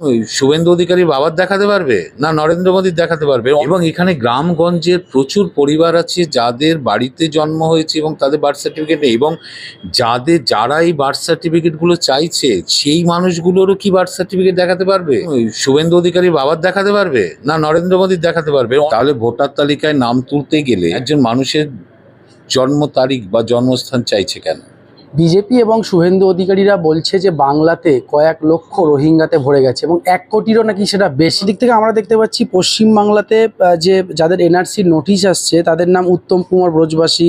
ওই শুভেন্দু অধিকারী বাবার দেখাতে পারবে? না নরেন্দ্র মোদীর দেখাতে পারবে? এবং এখানে গ্রামগঞ্জের প্রচুর পরিবার আছে যাদের বাড়িতে জন্ম হয়েছে এবং তাদের বার্থ সার্টিফিকেট নেই এবং যাদের, যারা এই বার্থ সার্টিফিকেটগুলো চাইছে, সেই মানুষগুলোরও কি বার্থ সার্টিফিকেট দেখাতে পারবে? ওই শুভেন্দু অধিকারী বাবার দেখাতে পারবে? না নরেন্দ্র মোদীর দেখাতে পারবে? তাহলে ভোটার তালিকায় নাম তুলতে গেলে একজন মানুষের জন্ম তারিখ বা জন্মস্থান চাইছে কেন? বিজেপি এবং শুভেন্দু অধিকারীরা বলছে যে বাংলাতে কয়েক লক্ষ রোহিঙ্গাতে ভরে গেছে এবং এক কোটিরও নাকি সেটা বেশি। দিক থেকে আমরা দেখতে পাচ্ছি পশ্চিম বাংলাতে যে যাদের এনআরসির নোটিশ আসছে, তাদের নাম উত্তম কুমার ব্রজবাসী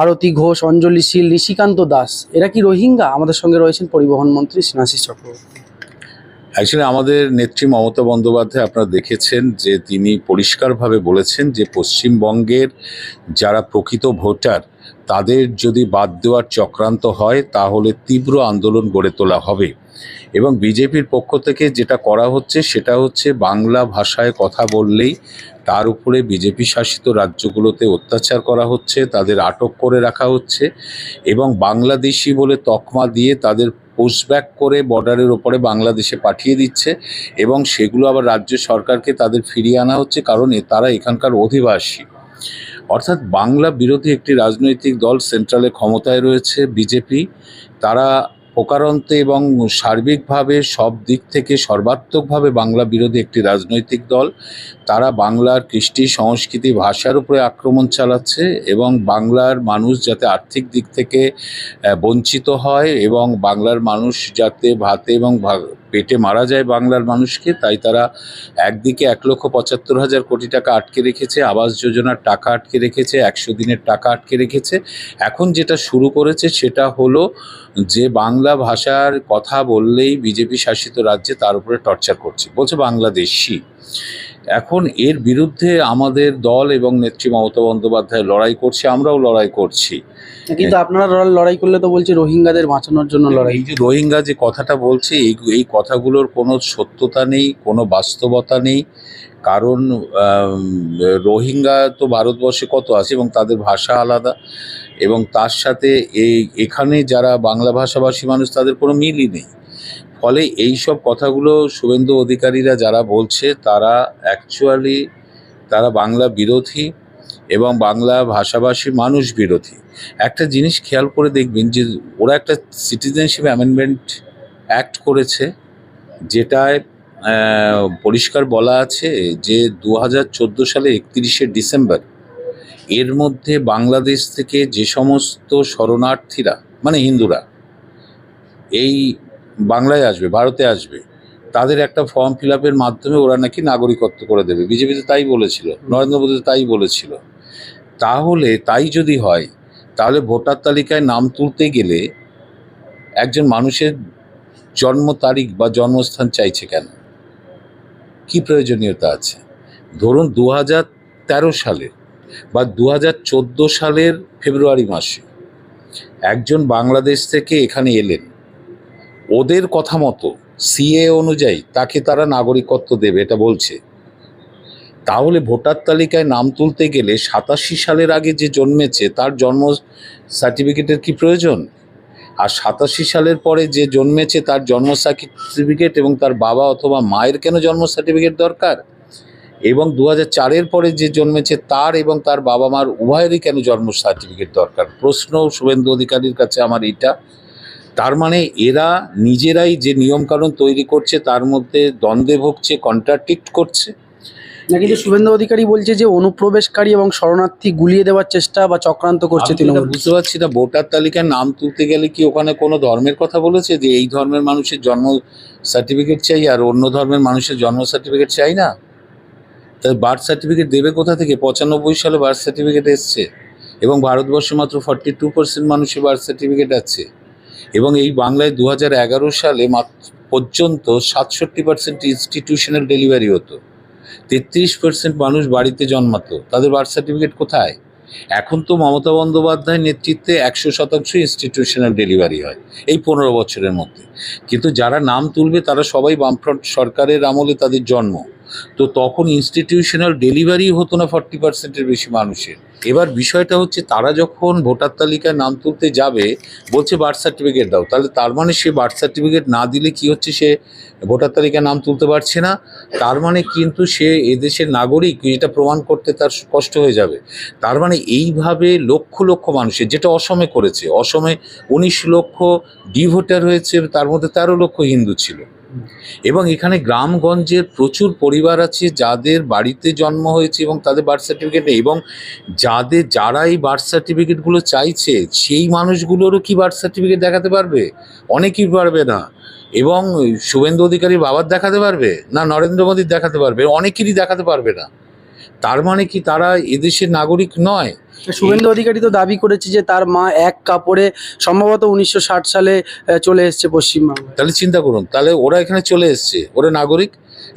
আরতি ঘোষ, অঞ্জলি শীল ঋষিকান্ত দাস। এরা কি রোহিঙ্গা? আমাদের সঙ্গে রয়েছেন পরিবহন মন্ত্রী স্নেহাশিস চক্রবর্তী অ্যাকচুয়ালি আমাদের নেত্রী মমতা বন্দ্যোপাধ্যায় আপনারা দেখেছেন যে তিনি পরিষ্কারভাবে বলেছেন যে পশ্চিমবঙ্গের যারা প্রকৃত ভোটার তাদের যদি বাদ দেওয়ার চক্রান্ত হয়, তাহলে তীব্র আন্দোলন গড়ে তোলা হবে। এবং বিজেপির পক্ষ থেকে যেটা করা হচ্ছে, সেটা হচ্ছে বাংলা ভাষায় কথা বললেই তার উপরে বিজেপি শাসিত রাজ্যগুলোতে অত্যাচার করা হচ্ছে, তাদের আটক করে রাখা হচ্ছে এবং বাংলাদেশি বলে তকমা দিয়ে তাদের পুশব্যাক করে বর্ডারের ওপরে বাংলাদেশে পাঠিয়ে দিচ্ছে এবং সেগুলো আবার রাজ্য সরকারকে তাদের ফিরিয়ে আনা হচ্ছে, কারণ তারা এখানকার অধিবাসী। অর্থাৎ বাংলা বিরোধী একটি রাজনৈতিক দল সেন্ট্রালে ক্ষমতায় রয়েছে, বিজেপি। তারা প্রকারান্তে এবং সার্বিকভাবে সব দিক থেকে সর্বাত্মকভাবে বাংলা বিরোধী একটি রাজনৈতিক দল। তারা বাংলার কৃষ্টি, সংস্কৃতি, ভাষার উপরে আক্রমণ চালাচ্ছে এবং বাংলার মানুষ যাতে আর্থিক দিক থেকে বঞ্চিত হয় এবং বাংলার মানুষ যাতে ভাতে এবং পেটে মারা যায় বাংলার মানুষকে, তাই তারা একদিকে এক লক্ষ পঁচাত্তর হাজার কোটি টাকা আটকে রেখেছে, আবাস যোজনার টাকা আটকে রেখেছে, একশো দিনের টাকা আটকে রেখেছে। এখন যেটা শুরু করেছে সেটা হলো যে বাংলা ভাষার কথা বললেই বিজেপি শাসিত রাজ্যে তার উপরে টর্চার করছে। বলছে বাংলাদেশি। এখন এর বিরুদ্ধে আমাদের দল এবং নেত্রী মমতা বন্দ্যোপাধ্যায় লড়াই করছে আমরাও লড়াই করছি। কিন্তু আপনারা লড়াই- লড়াই করলে তো বলছে রোহিঙ্গাদের বাঁচানোর জন্য লড়াই। এই যে রোহিঙ্গা যে কথাটা বলছে এই এই কথাগুলোর কোনো সত্যতা নেই কোনো বাস্তবতা নেই। কারণ রোহিঙ্গা তো ভারতবর্ষে কত আছে এবং তাদের ভাষা আলাদা এবং তার সাথে এই এখানে যারা বাংলা ভাষাভাষী মানুষ তাদের কোনো মিলই নেই। ফলে এই সব কথাগুলো শুভেন্দু অধিকারীরা যারা বলছে, তারা অ্যাকচুয়ালি তারা বাংলা বিরোধী এবং বাংলা ভাষাভাষী মানুষ বিরোধী। একটা জিনিস খেয়াল করে দেখবেন যে, ওরা একটা সিটিজেনশিপ অ্যামেন্ডমেন্ট অ্যাক্ট করেছে, যেটায় পরিষ্কার বলা আছে যে দু হাজার চোদ্দ সালে একত্রিশে ডিসেম্বর, এর মধ্যে বাংলাদেশ থেকে যে সমস্ত শরণার্থীরা মানে হিন্দুরা, এই বাংলায় আসবে, ভারতে আসবে, তাদের একটা ফর্ম ফিল মাধ্যমে ওরা নাকি নাগরিকত্ব করে দেবে। বিজেপি তো তাই বলেছিল, নরেন্দ্র মোদী তাই বলেছিল। তাহলে তাই যদি হয়, তাহলে ভোটার তালিকায় নাম তুলতে গেলে একজন মানুষের জন্ম তারিখ বা জন্মস্থান চাইছে কেন? কি প্রয়োজনীয়তা আছে? ধরুন দু তেরো সালে বা দু চোদ্দ সালের ফেব্রুয়ারি মাসে একজন বাংলাদেশ থেকে এখানে এলেন ওদের কথা মতো সিএ অনুযায়ী তাকে তারা নাগরিকত্ব দেবে, এটা বলছে। তাহলে ভোটার তালিকায় নাম তুলতে গেলে সাতাশি সালের আগে যে জন্মেছে, তার জন্ম সার্টিফিকেটের কি প্রয়োজন? আর সাতাশি সালের পরে যে জন্মেছে, তার জন্ম সার্টিফিকেট এবং তার বাবা অথবা মায়ের কেন জন্ম সার্টিফিকেট দরকার? এবং দু চারের পরে যে জন্মেছে, তার এবং তার বাবা মার উভয়েরই কেন জন্ম সার্টিফিকেট দরকার? প্রশ্ন শুভেন্দু অধিকারীর কাছে আমার এটা তার মানে এরা নিজেরাই যে নিয়মকানুন তৈরি করছে তার মধ্যে দ্বন্দ্বে ভুগছে কন্ট্রাডিক্ট করছে। না কিন্তু শুভেন্দু অধিকারী বলছে যে অনুপ্রবেশকারী এবং শরণার্থী গুলিয়ে দেওয়ার চেষ্টা বা চক্রান্ত করছে তৃণমূল। বুঝতে পারছি না ভোটার তালিকায় নাম তুলতে গেলে কি ওখানে কোনো ধর্মের কথা বলেছে যে এই ধর্মের মানুষের জন্ম সার্টিফিকেট চাই আর অন্য ধর্মের মানুষের জন্ম সার্টিফিকেট চাই না? তাই বার্থ সার্টিফিকেট দেবে কোথা থেকে? পঁচানব্বই সালে বার্থ সার্টিফিকেট এসছে এবং ভারতবর্ষে মাত্র ফর্টি টু পার্সেন্ট মানুষের বার্থ সার্টিফিকেট আছে। এবং এই বাংলায় দু সালে পর্যন্ত সাতষট্টি পার্সেন্ট ইনস্টিটিউশনাল ডেলিভারি হতো। তেত্রিশ পার্সেন্ট মানুষ বাড়িতে জন্মাতো। তাদের বার্থ সার্টিফিকেট কোথায়? এখন তো মমতা বন্দ্যোপাধ্যায়ের নেতৃত্বে একশো শতাংশ ইনস্টিটিউশনাল ডেলিভারি হয় এই পনেরো বছরের মধ্যে। কিন্তু যারা নাম তুলবে তারা সবাই বামফ্রন্ট সরকারের আমলে তাদের জন্ম। তো তখন ইনস্টিটিউশনাল ডেলিভারি হতো না ফর্টি পার্সেন্টের বেশি মানুষের। এবার বিষয়টা হচ্ছে তারা যখন ভোটার তালিকায় নাম তুলতে যাবে, বলছে বার্থ সার্টিফিকেট দাও, তাহলে তার মানে সে বার্থ সার্টিফিকেট না দিলে কি হচ্ছে সে ভোটার তালিকায় নাম তুলতে পারছে না? তার মানে কিন্তু সে এদেশের নাগরিক এটা প্রমাণ করতে তার কষ্ট হয়ে যাবে। তার মানে এইভাবে লক্ষ লক্ষ মানুষের, যেটা অসমে করেছে, অসমে উনিশ লক্ষ ডি ভোটার হয়েছে, তার মধ্যে তেরো লক্ষ হিন্দু ছিল। এবং এখানে গ্রামগঞ্জের প্রচুর পরিবার আছে যাদের বাড়িতে জন্ম হয়েছে এবং তাদের বার্থ সার্টিফিকেট নেই এবং যাদের যারা এই বার্থ সার্টিফিকেটগুলো চাইছে, সেই মানুষগুলোরও কি বার্থ সার্টিফিকেট দেখাতে পারবে? অনেকেই পারবে না। এবং শুভেন্দু অধিকারী বাবার দেখাতে পারবে? না, নরেন্দ্র মোদীর দেখাতে পারবে? অনেকেরই দেখাতে পারবে না। তার মানে কি তারা এদেশের নাগরিক নয়? শুভেন্দু অধিকারী তো দাবি করেছে যে তার মা এক কাপড়ে সম্ভবত উনিশশো ষাট সালে চলে এসছে পশ্চিমবঙ্গ তাহলে চিন্তা করুন, তাহলে ওরা এখানে চলে এসছে, ওরা নাগরিক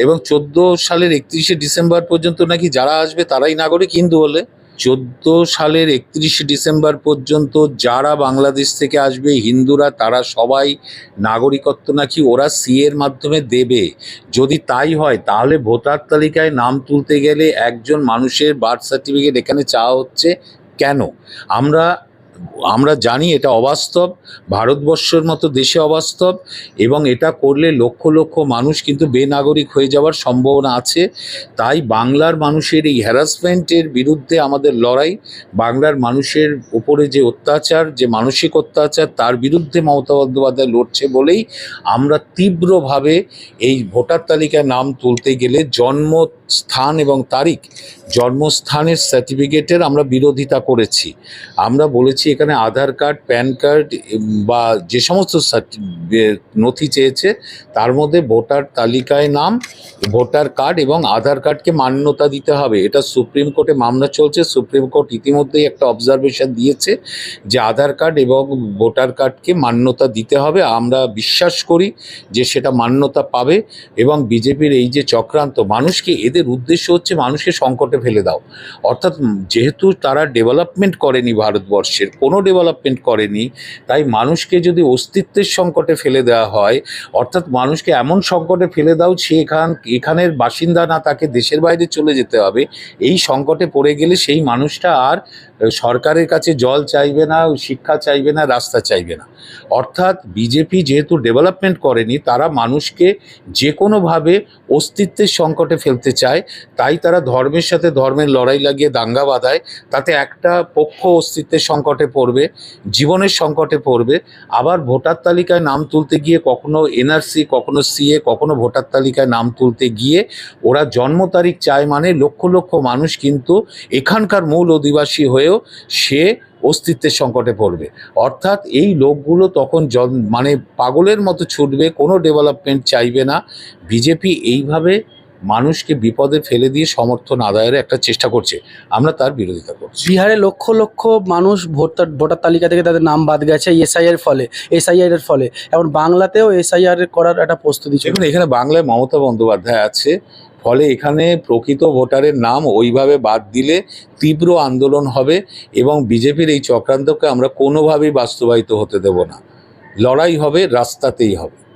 এবং চোদ্দ সালের একত্রিশে ডিসেম্বর পর্যন্ত নাকি যারা আসবে তারাই নাগরিক, হিন্দু হলে। চোদ্দ সালের একত্রিশে ডিসেম্বর পর্যন্ত যারা বাংলাদেশ থেকে আসবে, হিন্দুরা, তারা সবাই নাগরিকত্ব নাকি ওরা সি এর মাধ্যমে দেবে। যদি তাই হয়, তাহলে ভোটার তালিকায় নাম তুলতে গেলে একজন মানুষের বার্থ সার্টিফিকেট এখানে চাওয়া হচ্ছে কেন? আমরা আমরা জানি এটা অবাস্তব, ভারতবর্ষের মতো দেশে অবাস্তব এবং এটা করলে লক্ষ লক্ষ মানুষ কিন্তু বেনাগরিক হয়ে যাওয়ার সম্ভাবনা আছে। তাই বাংলার মানুষের এই হ্যারাসমেন্টের বিরুদ্ধে আমাদের লড়াই, বাংলার মানুষের উপরে যে অত্যাচার, যে মানসিক অত্যাচার, তার বিরুদ্ধে মমতা বন্দ্যোপাধ্যায় লড়ছে বলেই আমরা তীব্রভাবে এই ভোটার তালিকায় নাম তুলতে গেলে জন্মস্থান এবং তারিখ, জন্মস্থানের সার্টিফিকেটের আমরা বিরোধিতা করেছি। আমরা বলেছি এখানে আধার কার্ড, প্যান কার্ড বা যে সমস্ত নথি চেয়েছে, তার মধ্যে ভোটার তালিকায় নাম, ভোটার কার্ড এবং আধার কার্ডকে মান্যতা দিতে হবে। এটা সুপ্রিম কোর্টে মামলা চলছে। সুপ্রিম কোর্ট ইতিমধ্যেই একটা অবজারভেশন দিয়েছে যে আধার কার্ড এবং ভোটার কার্ডকে মান্যতা দিতে হবে। আমরা বিশ্বাস করি যে সেটা মান্যতা পাবে এবং বিজেপির এই যে চক্রান্ত, মানুষকে এদের উদ্দেশ্য হচ্ছে মানুষকে সংকটে ফেলে দাও। অর্থাৎ যেহেতু তারা ডেভেলপমেন্ট করেনি ভারতবর্ষের, কোনো ডেভেলপমেন্ট করেনি, তাই মানুষকে যদি অস্তিত্বের সংকটে ফেলে দেওয়া হয়, অর্থাৎ মানুষকে এমন সংকটে ফেলে দাও সে এখান, এখানের বাসিন্দা না তাকে দেশের বাইরে চলে যেতে হবে, এই সংকটে পড়ে গেলে সেই মানুষটা আর সরকারের কাছে জল চাইবে না, শিক্ষা চাইবে না, রাস্তা চাইবে না। অর্থাৎ বিজেপি যেহেতু ডেভেলপমেন্ট করেনি, তারা মানুষকে যে কোনোভাবে অস্তিত্বের সংকটে ফেলতে চায়। তাই তারা ধর্মের সাথে ধর্মের লড়াই লাগিয়ে দাঙ্গা বাঁধায়। তাতে একটা পক্ষ অস্তিত্বের সংকটে পড়বে, জীবনের সংকটে পড়বে। আবার ভোটার তালিকায় নাম তুলতে গিয়ে কখনো এনআরসি কখনো সিএ কখনো ভোটার তালিকায় নাম তুলতে গিয়ে ওরা জন্ম তারিখ চায় মানে লক্ষ লক্ষ মানুষ কিন্তু এখানকার মূল অধিবাসী হয়েও সে অস্তিত্বের সংকটে পড়বে। অর্থাৎ এই লোকগুলো তখন জন- মানে পাগলের মতো ছুটবে কোনো ডেভেলপমেন্ট চাইবে না। বিজেপি এইভাবে মানুষকে বিপদে ফেলে দিয়ে সমর্থন আদায়ের একটা চেষ্টা করছে। আমরা তার বিরোধিতা করছি। বিহারে লক্ষ লক্ষ মানুষ ভোটার ভোটার তালিকা থেকে তাদের নাম বাদ গেছে এসআইআর ফলে এসআইআর এর ফলে। এখন বাংলাতেও এসআইআর করার একটা প্রস্তুতি দেখুন এখানে বাংলায় মমতা বন্দ্যোপাধ্যায় আছে ফলে এখানে প্রকৃত ভোটারের নাম ওইভাবে বাদ দিলে তীব্র আন্দোলন হবে এবং বিজেপির এই চক্রান্তকে আমরা কোনোভাবেই বাস্তবায়িত হতে দেব না। লড়াই হবে, রাস্তাতেই হবে।